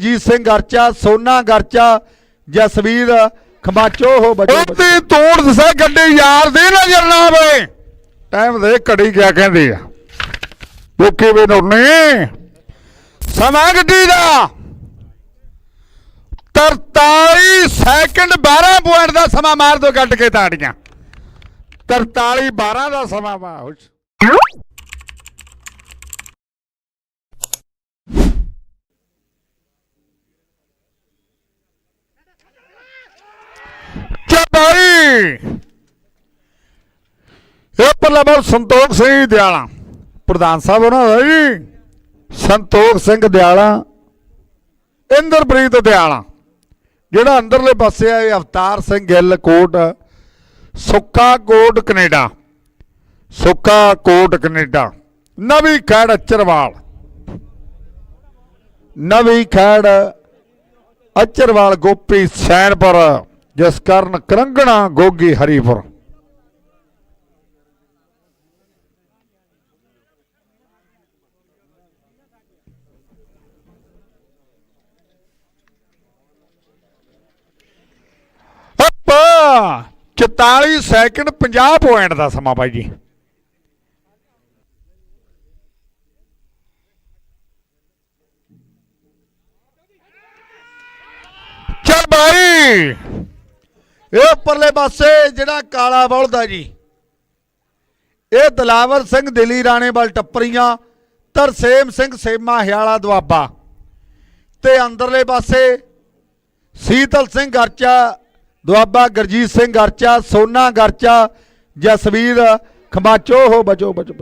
ਜੀਤ ਸਿੰਘ ਗਰਚਾ ਸੋਨਾ ਗਰਚਾ ਜਸਵੀਰ ਖਮਾਚੋ ਹੋ ਬਚੋ। ਉਹਦੀ ਤੋੜ ਦਸੇ ਗੱਡੀ ਯਾਰ ਦੀ ਨਾ ਆਵੇ ਟਾਈਮ ਦੇ ਘੜੀ ਕਿਆ ਕਹਿੰਦੀ ਆ। ਬੁੱਕੀ ਵੀ ਨੁਰਨੀ। ਸਮਾਂ ਗੱਡੀ ਦਾ। 43 ਸੈਕਿੰਡ 12 ਪੁਆਇੰਟ ਦਾ ਸਮਾਂ ਮਾਰ ਦੋ ਕੱਟ ਕੇ ਤਾੜੀਆਂ। 43 12 ਦਾ ਸਮਾਂ ਬਾਉਚ ਚਬਾਈ ਇਹ ਪੱਲਾ ਬਾਲ ਸੰਤੋਖ ਸਿੰਘ ਦਿਆਲਾ। ਪ੍ਰਧਾਨ ਸਾਹਿਬ ਉਹਨਾਂ ਦਾ ਜੀ। ਸੰਤੋਖ ਸਿੰਘ ਦਿਆਲਾ। ਇੰਦਰਪ੍ਰੀਤ ਦਿਆਲਾ। ਜਿਹੜਾ ਅੰਦਰਲੇ ਪਾਸੇ ਆ ਇਹ ਅਵਤਾਰ ਸਿੰਘ ਗਿੱਲ ਕੋਟ। ਸੁੱਕਾ ਕੋਟ ਕੈਨੇਡਾ। ਸੁੱਕਾ ਕੋਟ ਕੈਨੇਡਾ। ਨਵੀਂ ਖੈੜ ਅਚਰਵਾਲ। ਨਵੀਂ ਖੈੜ ਅਚਰਵਾਲ ਗੋਪੀ ਸੈਨਪੁਰ। ਜਿਸ ਕਾਰਨ ਕਰੰਗਣਾ ਗੋਗੀ ਹਰੀਪੁਰ। ਅੱਪਾ 44 ਸੈਕਿੰਡ 50 ਪੁਆਇੰਟ ਦਾ ਸਮਾਂ ਬਾਈ ਜੀ। ਚਲ ਬਾਈ। ਇਹ ਉੱਪਰਲੇ ਪਾਸੇ ਜਿਹੜਾ ਕਾਲਾ ਬਲਦਾ ਜੀ, ਇਹ ਦਲਾਵਰ ਸਿੰਘ, ਦਿੱਲੀ ਰਾਣੇ ਵੱਲ ਟੱਪਰੀਆਂ, ਤਰਸੇਮ ਸਿੰਘ, ਸੇਮਾ ਹਿਆਲਾ ਦੁਆਬਾ। ਤੇ ਅੰਦਰਲੇ ਪਾਸੇ ਸੀਤਲ ਸਿੰਘ ਗਰਚਾ ਦੁਆਬਾ ਗਰਜੀਤ ਸਿੰਘ ਗਰਚਾ ਸੋਨਾ ਗਰਚਾ, ਜਸਵੀਰ ਖਮਾਚੋ, ਹੋ ਬਚੋ ਬਚੋ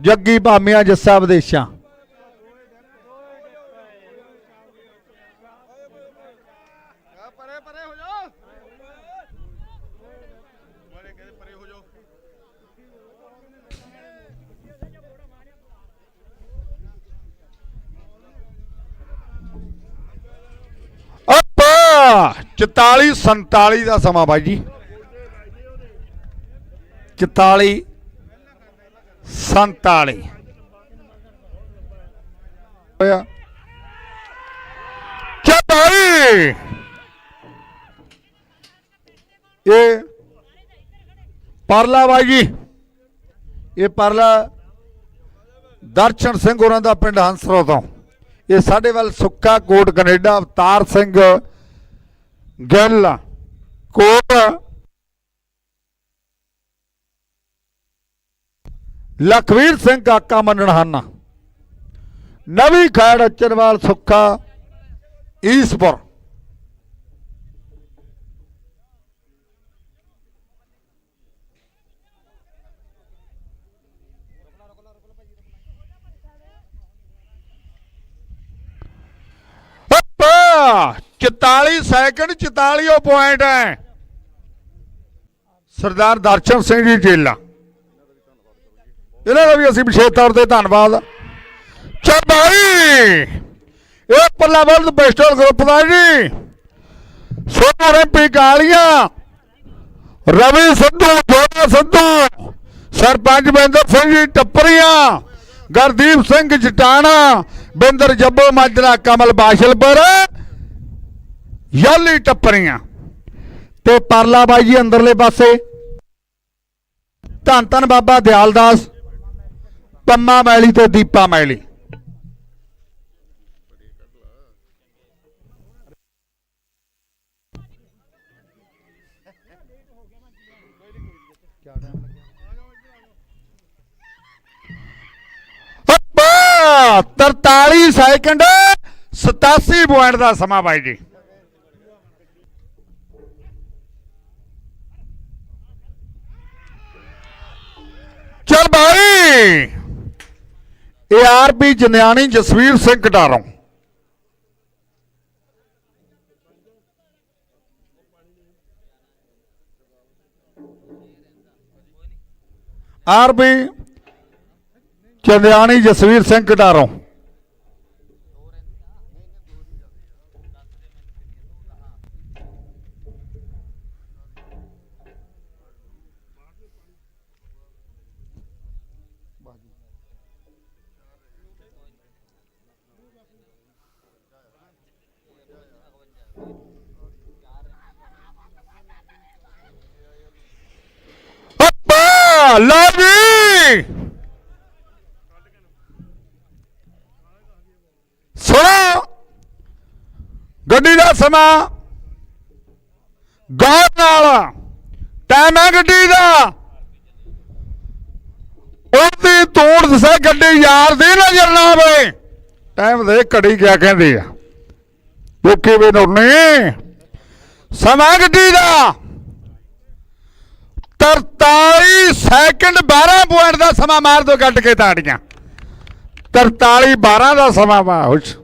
ਜੱਗੀ ਭਾਮੀਆਂ, ਜੱਸਾ ਵਿਦੇਸ਼ਾਂ ਪਰੇ ਪਰੇ ਹੋ ਜਾ ਬੜੇ ਕਹਿੰਦੇ ਪਰੇ ਹੋ ਜਾਓ ਅੱਪਾ 44 47 ਦਾ ਸਮਾਂ ਬਾਈ ਜੀ। 44 47 ਹੋਇਆ। ਚਤਾਈ ਇਹ ਪਰਲਾ ਬਾਈ ਜੀ। ਇਹ ਪਰਲਾ ਦਰਸ਼ਨ ਸਿੰਘ ਹੋਰਾਂ ਦਾ ਪਿੰਡ ਹੰਸਰੋ ਤੋਂ। ਇਹ ਸਾਡੇ ਵੱਲ ਸੁੱਕਾ ਕੋਟ ਕੈਨੇਡਾ ਅਵਤਾਰ ਸਿੰਘ ਗੱਲ ਕੋਟ ਲਖਵੀਰ ਸਿੰਘ ਕਾਕਾ ਮੰਨਣਹਾਨਾ ਨਵੀਂ ਖੈੜ ਅਚਰਵਾਲ ਸੁੱਖਾ ਈਸਪੁਰ ਅੱਪਾ 44 ਸੈਕਿੰਡ 44 ਉਹ ਪੁਆਇੰਟ ਹੈ। ਸਰਦਾਰ ਦਰਸ਼ਨ ਸਿੰਘ ਜੀ ਜੇਲਾ। ਇਹਨਾਂ ਦਾ ਵੀ ਅਸੀਂ ਵਿਸ਼ੇਸ਼ ਤੌਰ ਤੇ ਧੰਨਵਾਦ। ਚਬਾਈ ਇਹ ਪੱਲਾ ਵਰਲਡ ਪਿਸਟਲ ਗਰੁੱਪ ਦਾ ਜੀ। ਸੋਨੂ ਰੈਂਪੀ ਕਾਲੀਆਂ ਰਵੀ ਸਿੱਧੂ ਜੋੜਾ ਸਿੱਧੂ, ਸਰਪੰਚ ਬਿੰਦਰ ਸਿੰਘ ਜੀ ਟੱਪਰੀਆਂ, ਗੁਰਦੀਪ ਸਿੰਘ ਜਟਾਣਾ, ਬਿੰਦਰ ਜੱਬੋ ਮਾਜਰਾ ਕਮਲ ਬਾਸ਼ਲਪੁਰ। ਯਾਲੀ ਟੱਪਰੀਆਂ। ਤੇ ਪਰਲਾ ਬਾਈ ਜੀ ਅੰਦਰਲੇ ਪਾਸੇ। ਧੰਨ ਧੰਨ ਬਾਬਾ ਦਿਆਲਦਾਸ, ਪੰਮਾ ਮੈਲੀ ਤੇ ਦੀਪਾ ਮੈਲੀ। ਅੱਪਾ 43 ਸੈਕਿੰਡ 87 ਪੁਆਇੰਟ ਦਾ ਸਮਾਂ ਬਾਈ ਜੀ। ਚਲ ਬਾਈ। R RP Janiani Jasvir Singh Kataron. RP Chandiani Jasvir Singh Kataron. ਅੱਪਾ, ਲਓ ਜੀ। ਸੁਣੋ। ਗੱਡੀ ਦਾ ਸਮਾਂ। ਗਾਹ ਨਾਲ। ਟਾਈਮ ਹੈ ਗੱਡੀ ਦਾ। ਉਹਦੀ ਤੋੜ ਦਸੇ ਗੱਡੀ ਯਾਰ ਦੀ ਨਜ਼ਰ ਨਾ ਆਵੇ। ਟਾਈਮ ਦੇ ਘੜੀ ਕਿਆ ਕਹਿੰਦੀ ਆ। ਲੋਕੀ ਵੀ ਨਹੀਂ ਸਮਾਂ ਗੱਡੀ ਦਾ। 43 ਸੈਕਿੰਡ 12 ਪੁਆਇੰਟ ਦਾ ਸਮਾਂ ਮਾਰ ਦੋ ਕੱਟ ਕੇ ਤਾੜੀਆਂ। 43 12 ਦਾ ਸਮਾਂ ਮਾਰ ਹੁਸ਼।